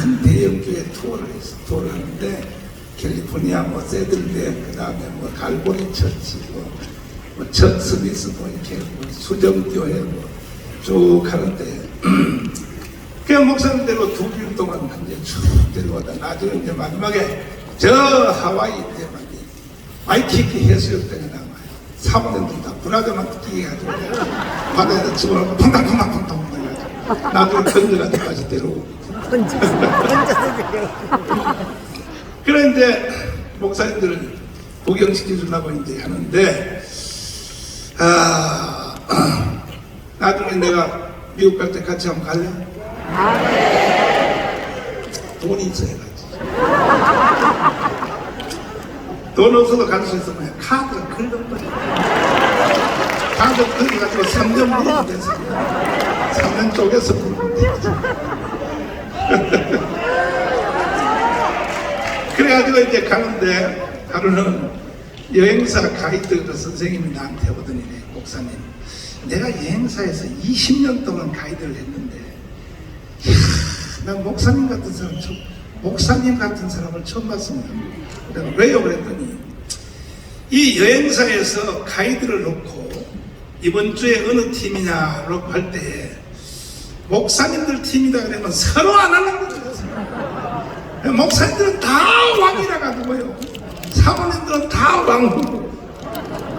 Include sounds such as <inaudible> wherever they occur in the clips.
큰 대형교회 투어를 했어. 투어를 하는데 캘리포니아 뭐 세들대 그다음에 뭐 갈보리 처치 뭐, 뭐첫 스미스 뭐 이렇게 뭐 수정교회 뭐 쭉 하는데 <clears throat> 그냥 목사님대로 두 길 동안 이제 쭉 데려가다 나중에 이제 마지막에 저 하와이 때만 와이키키 해수욕장에 나와요. 사모님들 다 브라자만 끼해가지고 바다에다 집어넣고 해가지고 나중에 건져가지고 다시 데려오고 혼자서 혼자서 지금 그래 이제 목사님들을 구경시켜 주려고 이제 하는데 아 <clears throat> 나중에 내가 미국 갈 때 같이 한번 갈래? 돈이 있어야 가지. 돈 없어도 갈 수 있으면 카드를 긁어버려. 카드 긁어가지고 3년 물으면 돼서 3년 쪼개서 부르면 되지. <laughs> 그래가지고 이제 가는데 하루는 여행사 가이드 그 선생님이 나한테 오더니 목사님 내가 여행사에서 20년 동안 가이드를 했는데 이야, 난 목사님 같은 사람 처음 목사님 같은 사람을 처음 봤습니다. 내가 왜요 그랬더니 이 여행사에서 가이드를 놓고 이번 주에 어느 팀이냐라고 할 때 목사님들 팀이다 그러면 서로 안 하는 거죠. 목사님들은 다 왕이라 가지고요. 사모님들은 다 왕후고,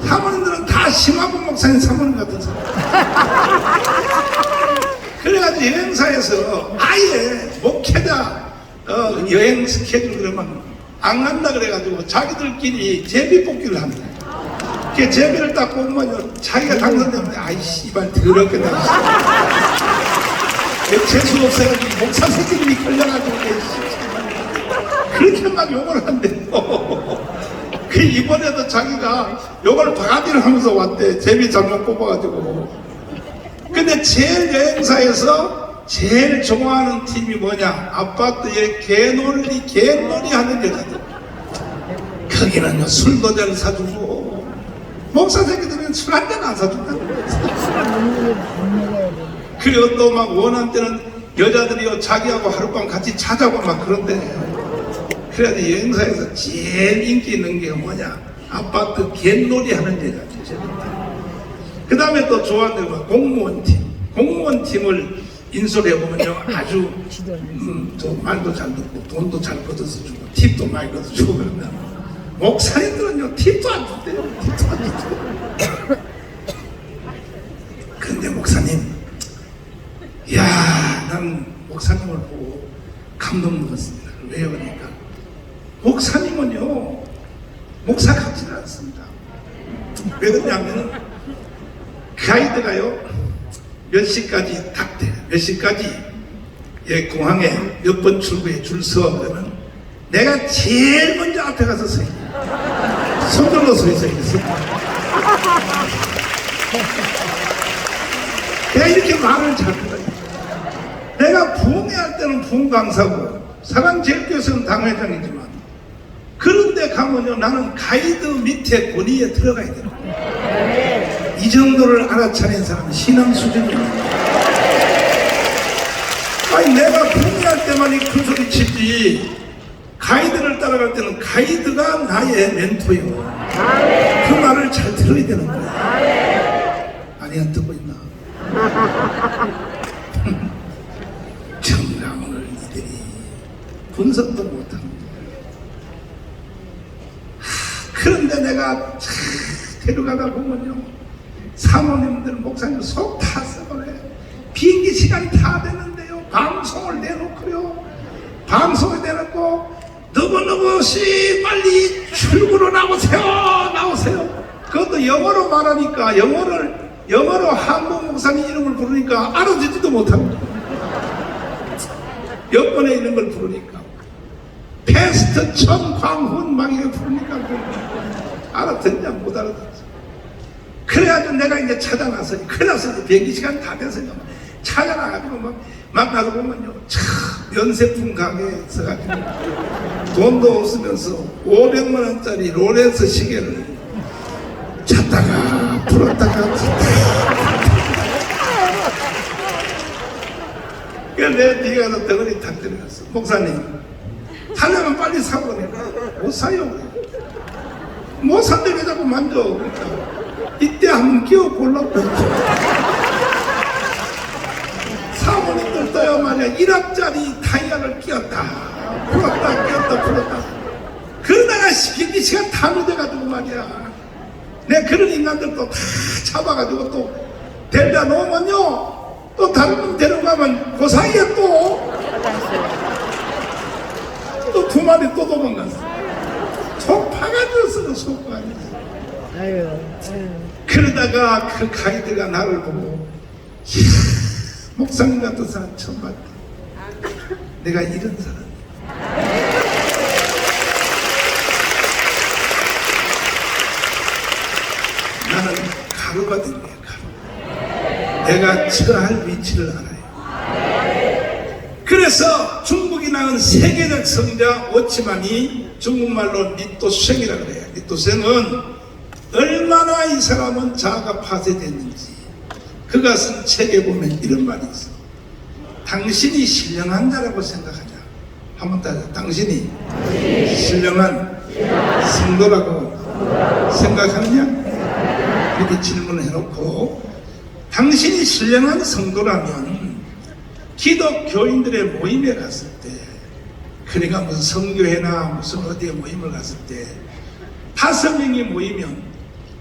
사모님들은 다 심화분 목사님 사모님 같은 사람. 그래가지고 여행사에서 아예 목회자 어, 여행 스케줄 그러면 안 간다 그래가지고 자기들끼리 제비 뽑기를 합니다. 그 제비를 딱 뽑으면 자기가 당선되면 아이 씨발 더럽겠다. 재수 없어가지고 목사 새끼들이 걸려가지고 그렇게 막 욕을 한대요. 그 이번에도 자기가 욕을 바가지를 하면서 왔대. 제비 잘못 뽑아가지고. 근데 제일 여행사에서 제일 좋아하는 팀이 뭐냐? 아파트에 개놀이, 개놀이 하는 여자들. 거기는요, 술도 잘 사주고, 목사 새끼들은 술 한 잔안 거예요. 그리고 또 막 원한 때는 여자들이요, 자기하고 하룻밤 같이 자자고 막 그런데. 그래서 여행사에서 제일 인기 있는 게 뭐냐? 아파트 갯놀이 하는 여자죠. 그 다음에 또 좋아하는 건 공무원 팀. 공무원 팀을 인솔해 보면요, 아주 음, 저 말도 잘 듣고 돈도 잘 걷어서 주고 팁도 많이 걷어 주고 그러면 목사님들은요 팁도 안 준대요. 팁도 안 준대요. 근데 목사님, 야, 난 목사님을 보고 감동 먹었습니다. 왜요? 그러니까 목사님은요 목사 같지는 않습니다. 왜 그러냐면은 가이드가요 몇 시까지 탁대 몇 시까지 예, 공항에 몇 번 출구에 줄 서 그러면 내가 제일 먼저 앞에 가서 서 있어. 손들고 서 있어 있어. 내가 이렇게 말을 잘해요. 내가 부흥회 할 때는 부흥 강사고 사랑제일교회에서는 당회장이지만 그런데 가면요 나는 가이드 밑에 권위에 들어가야 돼요. 이 정도를 알아차린 사람은 신앙 수준입니다. 아니 내가 부흥회 할 때만 이큰 소리 치지 가이드를 따라갈 때는 가이드가 나의 멘토예요. 그 말을 잘 들어야 되는 거야. 아니 안 듣고 있나? 분석도 못합니다. 하, 그런데 내가 차, 데려가다 보면요 사모님들 목사님 속 타서 그래 비행기 시간이 다 됐는데요 방송을 내놓고요. 방송을 내놓고 누구누구 씨 빨리 출구로 나오세요 나오세요. 그것도 영어로 말하니까 영어를 영어로 한국 목사님 이름을 부르니까 알아듣지도 못합니다. 여권에 있는 걸 부르니까 패스트 천광훈 막 이렇게 부르니까 그 알아듣냐 못 알아듣지. 그래가지고 내가 이제 찾아나서 큰일 났어 비행기 시간 다막 찾아나가지고 막, 막 나도 보면요. 참 면세품 가게에 서가지고 돈도 없으면서 500만 원짜리 롤렉스 시계를 찾다가 풀었다가 찾다가. 그래서 내 뒤에 가서 덩어리 탁 들어갔어. 목사님, 살려면 빨리 사고 그래. 못 사요. 못왜 자꾸 만져. 이때 한번 끼워 보려고. 사모님들 떠야 말이야 1억짜리 타이어를 끼웠다. 풀었다, 끼웠다, 풀었다. 그러다가 시키기 시간 다 늦어가지고 말이야. 내 그런 인간들도 다 잡아가지고 또 데려다 놓으면요. 또 다른 분 데려가면 그 사이에 또 또 두 마리 또 도망갔어. 속 파가졌어, 속 파가졌어. 아유, 아유. 그러다가 그 가이드가 나를 보고 이야, 목사님 같은 사람 처음 봤다. 내가 이런 사람. 나는 거야, 가루. 내가 처할 위치를 알아요. 그래서 중 낳은 세계적 성자 오치만이 중국말로 니또생이라 그래요. 니또생은 얼마나 이 사람은 자아가 파쇄됐는지 그가 쓴 책에 보면 이런 말이 있어. 당신이 신령한 자라고 생각하냐? 한번 따져. 당신이 신령한 성도라고 생각하느냐? 이렇게 질문을 해놓고 당신이 신령한 성도라면 기독교인들의 모임에 갔을 때 그러니까 무슨 성교회나 무슨 어디에 모임을 갔을 때 다섯 명이 모이면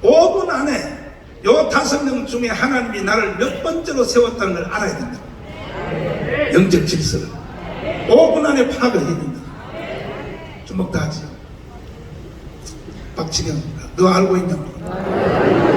5분 안에 요 다섯 명 중에 하나님이 나를 몇 번째로 세웠다는 걸 알아야 된다. 영적 질서를 5분 안에 파악을 해야 된다. 주먹 다 하지. 박치경, 너 알고 있냐고.